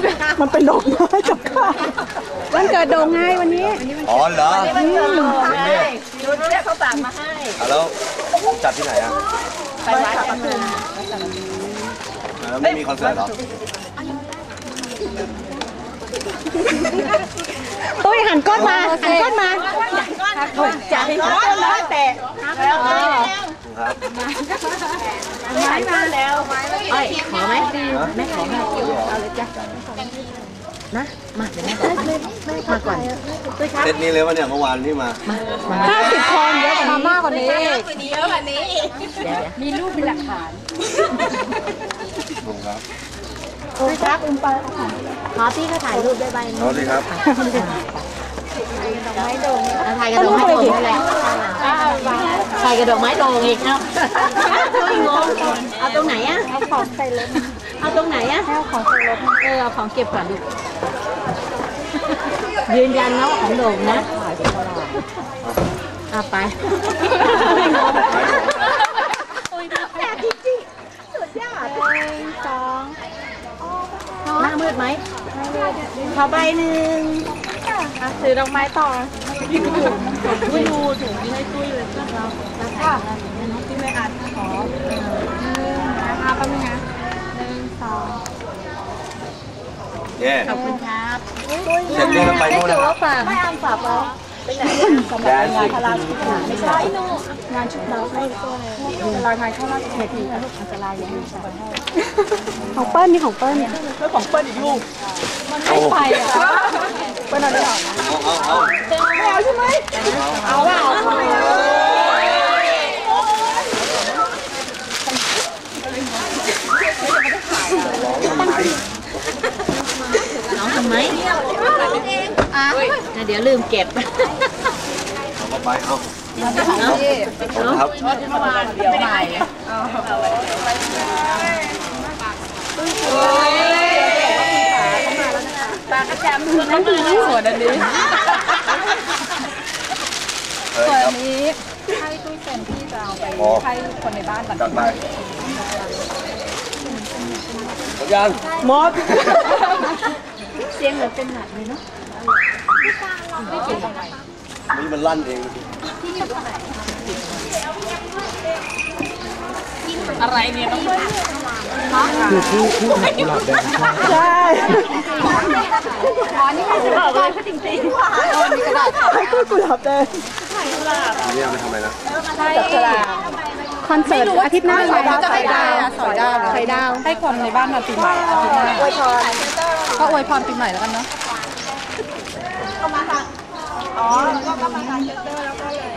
เป็นไรอะมันเป็นดอกไม้กับข้าววันเกิดโด่งไงวันนี้อ๋อเหรอมันเกิดโดงเป็นให้เนี่ยดูเนี่ยเขาฝากมาให้อะแล้วจัดที่ไหนอะไปวัดปทุมแล้วไม่มีคอนเสิร์ตเหรอตุ้ยหันก้นมาหันก้นมาจ่ายร้อนร้อนแต่แล้ว ครับไม้มาแล้วไอ้ขอไหมแม่ขอแม่นะมาเดี๋ยวแม่มาก่อนเซตนี้เลยวะเนี่ยเมื่อวานที่มาห้าสิบคนเยอะกว่านี้มากกว่านี้เยอะกว่านี้เยอะกว่านี้มีรูปมีหลักฐานถูกครับคุณครับอุ้มไปขอพี่ก็ถ่ายรูปได้ใบเอสิครับถ่ายกระดอกไม้โด่งนั่นแหละถ่าย กระดอกไม้โด่งอีกเนาะตุ้ยงงเอาตรงไหนอะเอาของใส่รถเอาตรงไหนอะเอาของใส่รถเออเอาของเก็บก่อนดูยืนยันนะว่าของโด่งนะเอาไปหน้ามืดไหมขอใบหนึ่งถือดอกไม้ต่อ ตุ้ยดูถึงให้ตุ้ยเลยเพื่อนเราเราถ่ายกันที่ไม่อ่านขอนะคะแป๊บนึงนะหนึ่งสองเย่ขอบคุณครับเสร็จนี่ก็ไปนู่นนะครับไม่อ่านฝากเราไปไหนแดนสิพาราชุดไม่ใช่งานชุดเราให้ตัวเลยเวลางานเข้าราชการทีลูกอันตรายอย่างนี้ของเปิ้ลนี่ของเปิ้ลเรื่องของเปิ้ลอีกลูกโอ้ไปอะเปิ้ลอะไรอะเอาเอาเอา ไม่เอาใช่ไหมเอาว่าเอาน้องทำไหมอะเดี๋ยวลืมเก็บเอาไปเอาเนาะเอาครับเมื่อวานเดี๋ยวใหม่ปากกระแจมคือนั่นคือส่วนอันนี้ เอ้ยครับนี้ให้ตู้เซนที่จะเอาไปอ๋อให้คนในบ้านก่อนจัดไปหมดยังหมดเสียงเหมือนเป็นหนักเลยเนาะนี่มันลั่นเองอะไรเนี่ยต้องใช่อ๋อนี่คือบอกเลยจริงจริงว่ามีกระดาษให้ตุ้ยกุหลาบแดง นี่เอาไปทำอะไรนะจับฉลากคอนเสิร์ตอาทิตย์หน้าสอยดาวสอยดาวสอยดาวไข่ดาว ให้คนในบ้านมาปีใหม่อาทิตย์หน้าอวยพรก็อวยพรปีใหม่แล้วกันเนาะอ๋อก็ก็มาทานเจเตอร์แล้วก็เลย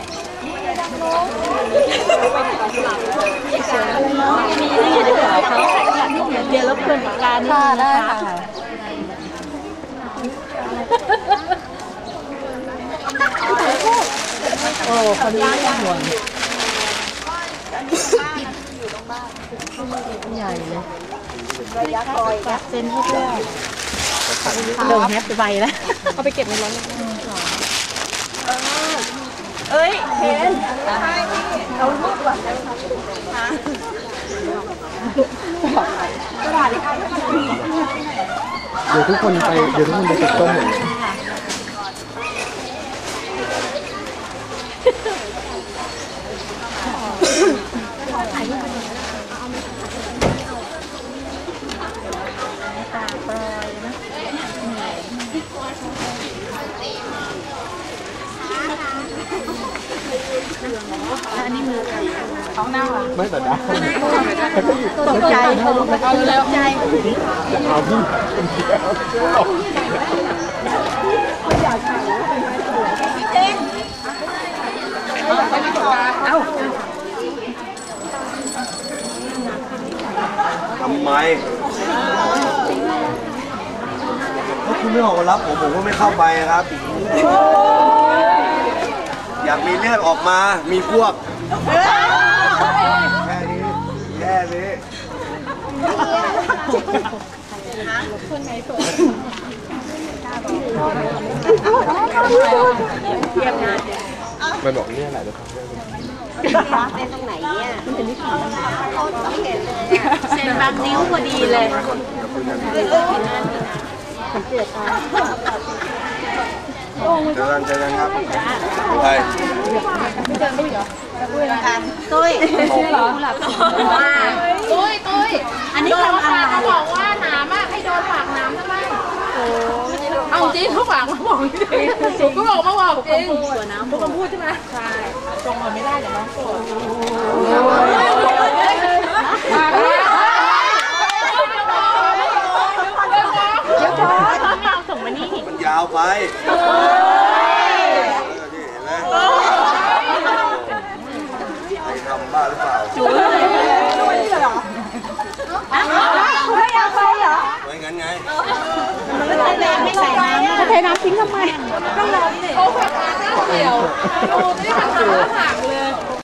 เดี๋ยวรบกวนการค่ะได้ค่ะ โอ้คนนี้ไม่ห่วงใหญ่เลยเซ็นให้ด้วยโด่งแฮปไปแล้วเอาไปเก็บในรถเอ้ยเห็นเอารูปก่อนเดี๋ยวทุกคนไปเดี๋ยวทุกคนไปติดต้มหมด เลยท้องหน้าว่ะไม่แต่ได้ตกใจเอาเร็วใจเอาพี่เอ้าทำไมถ้าคุณไม่ออกมารับผมผมก็ไม่เข้าไปครับ อยากมีเลือดออกมา มีพวกแค่นี้ แค่นี้ไปบอกเนี่ยอะไรเดี๋ยวเขาเป็นตรงไหนเนี่ยเซ็นบางนิ้วพอดีเลยเจอกันเจอกันครับไป ตุ้ยเหรอว่าตุ้ยตุ้ยอันนี้ทำอะไรเขาบอกว่าหนามากให้โดนปากน้ำทำไมเอาจริงเขาฝากมาบอกจริงผมก็บอกมาบอกจริงตัวน้ำคำพูดใช่ไหมใช่ตรงมาไม่ได้เดี๋ยวน้องโกรธมาเดี๋ยวก่อนไม่เอาส่งมานี่มันยาวไปเออนี่เห็นไหมไอ้ทำบ้าหรือเปล่า จูเลย ไม่เอาไปเหรอ ไว้งั้นไง ไม่ใส่น้ำ เทน้ำทิ้งทำไมก็ลมดิเขาฝากมาหน้าเดียวดูนี่มันหาหักเลย